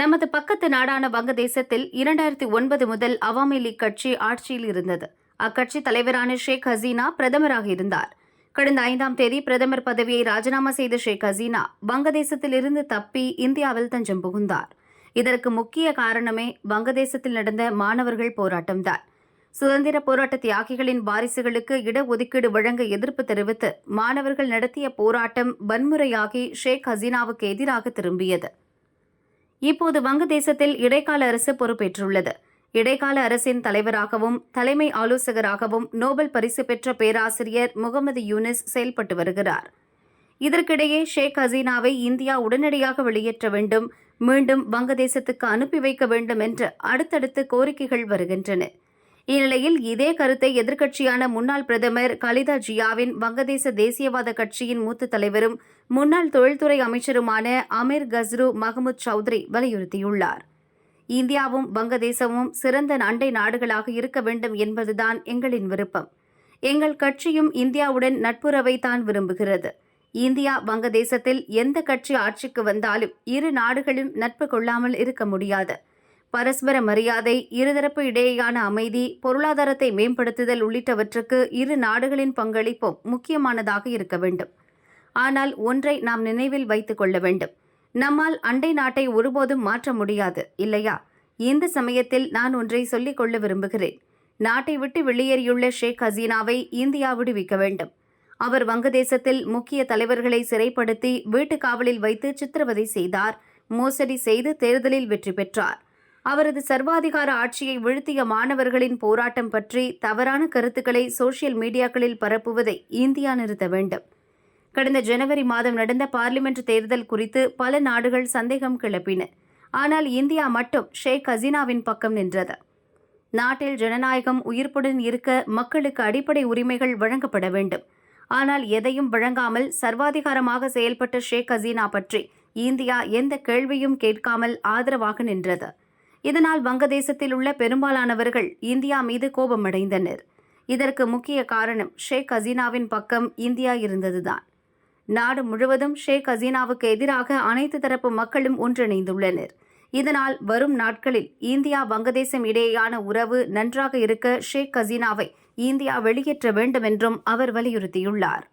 நமது பக்கத்து நாடான வங்கதேசத்தில் இரண்டாயிரத்தி ஒன்பது முதல் அவாமி லீக் கட்சி ஆட்சியில் இருந்தது. அக்கட்சி தலைவரான ஷேக் ஹசீனா பிரதமராக இருந்தார். கடந்த ஐந்தாம் தேதி பிரதமர் பதவியை ராஜினாமா செய்த ஷேக் ஹசீனா வங்கதேசத்திலிருந்து தப்பி இந்தியாவில் தஞ்சம் புகுந்தார். இதற்கு முக்கிய காரணமே வங்கதேசத்தில் நடந்த மாணவர்கள் போராட்டம்தான் சுதந்திர போராட்ட தியாகிகளின் வாரிசுகளுக்கு இடஒதுக்கீடு வழங்க எதிர்ப்பு தெரிவித்து மாணவர்கள் நடத்திய போராட்டம் வன்முறையாகி ஷேக் ஹசீனாவுக்கு எதிராக திரும்பியது. இப்போது வங்கதேசத்தில் இடைக்கால அரசு பொறுப்பேற்றுள்ளது. இடைக்கால அரசின் தலைவராகவும் தலைமை ஆலோசகராகவும் நோபல் பரிசு பெற்ற பேராசிரியர் முகமது யூனிஸ் செயல்பட்டு வருகிறார். இதற்கிடையே ஷேக் ஹசீனாவை இந்தியா உடனடியாக வெளியேற்ற வேண்டும் மீண்டும் வங்கதேசத்துக்கு அனுப்பி வைக்க வேண்டும் என்று அடுத்தடுத்து கோரிக்கைகள் வருகின்றன. இந்நிலையில் இதே கருத்தை எதிர்க்கட்சியான முன்னாள் பிரதமர் கலிதா ஜியாவின் வங்கதேச தேசியவாத கட்சியின் மூத்த தலைவரும் முன்னாள் தொழில்துறை அமைச்சருமான அமீர் கஸ்ரு மஹமுத் சௌத்ரி வலியுறுத்தியுள்ளார். இந்தியாவும் வங்கதேசமும் சிறந்த அண்டை நாடுகளாக இருக்க வேண்டும் என்பதுதான் எங்களின் விருப்பம். எங்கள் கட்சியும் இந்தியாவுடன் நட்புறவை தான் விரும்புகிறது. இந்தியா வங்கதேசத்தில் எந்த கட்சி ஆட்சிக்கு வந்தாலும் இரு நாடுகளும் நட்பு கொள்ளாமல் இருக்க முடியாது. பரஸ்பர மரியாதை இருதரப்பு இடையேயான அமைதி பொருளாதாரத்தை மேம்படுத்துதல் உள்ளிட்டவற்றுக்கு இரு நாடுகளின் பங்களிப்பும் முக்கியமானதாக இருக்க வேண்டும். ஆனால் ஒன்றை நாம் நினைவில் வைத்துக் கொள்ள வேண்டும். நம்மால் அண்டை நாட்டை ஒருபோதும் மாற்ற முடியாது இல்லையா? இந்த சமயத்தில் நான் ஒன்றை சொல்லிக் கொள்ள விரும்புகிறேன். நாட்டை விட்டு வெளியேறியுள்ள ஷேக் ஹசீனாவை இந்தியா விடுவிக்க வேண்டும். அவர் வங்கதேசத்தில் முக்கிய தலைவர்களை சிறைப்படுத்தி வீட்டுக் காவலில் வைத்து சித்திரவதை செய்தார். மோசடி செய்து தேர்தலில் வெற்றி பெற்றார். அவரது சர்வாதிகார ஆட்சியை வீழ்த்திய மாணவர்களின் போராட்டம் பற்றி தவறான கருத்துக்களை சோசியல் மீடியாக்களில் பரப்புவதை இந்தியா நிறுத்த வேண்டும். கடந்த ஜனவரி மாதம் நடந்த பார்லிமெண்ட் தேர்தல் குறித்து பல நாடுகள் சந்தேகம் கிளப்பின. ஆனால் இந்தியா மட்டும் ஷேக் ஹசீனாவின் பக்கம் நின்றது. நாட்டில் ஜனநாயகம் உயிர்ப்புடன் இருக்க மக்களுக்கு அடிப்படை உரிமைகள் வழங்கப்பட வேண்டும். ஆனால் எதையும் வழங்காமல் சர்வாதிகாரமாக செயல்பட்ட ஷேக் ஹசீனா பற்றி இந்தியா எந்த கேள்வியும் கேட்காமல் ஆதரவாக நின்றது. இதனால் வங்கதேசத்தில் உள்ள பெரும்பாலானவர்கள் இந்தியா மீது கோபமடைந்தனர். இதற்கு முக்கிய காரணம் ஷேக் ஹசீனாவின் பக்கம் இந்தியா இருந்ததுதான். நாடு முழுவதும் ஷேக் ஹசீனாவுக்கு எதிராக அனைத்து தரப்பு மக்களும் ஒன்றிணைந்துள்ளனர். இதனால் வரும் நாட்களில் இந்தியா வங்கதேசம் இடையேயான உறவு நன்றாக இருக்க ஷேக் ஹசீனாவை இந்தியா வெளியேற்ற வேண்டும் என்றும் அவர் வலியுறுத்தியுள்ளார்.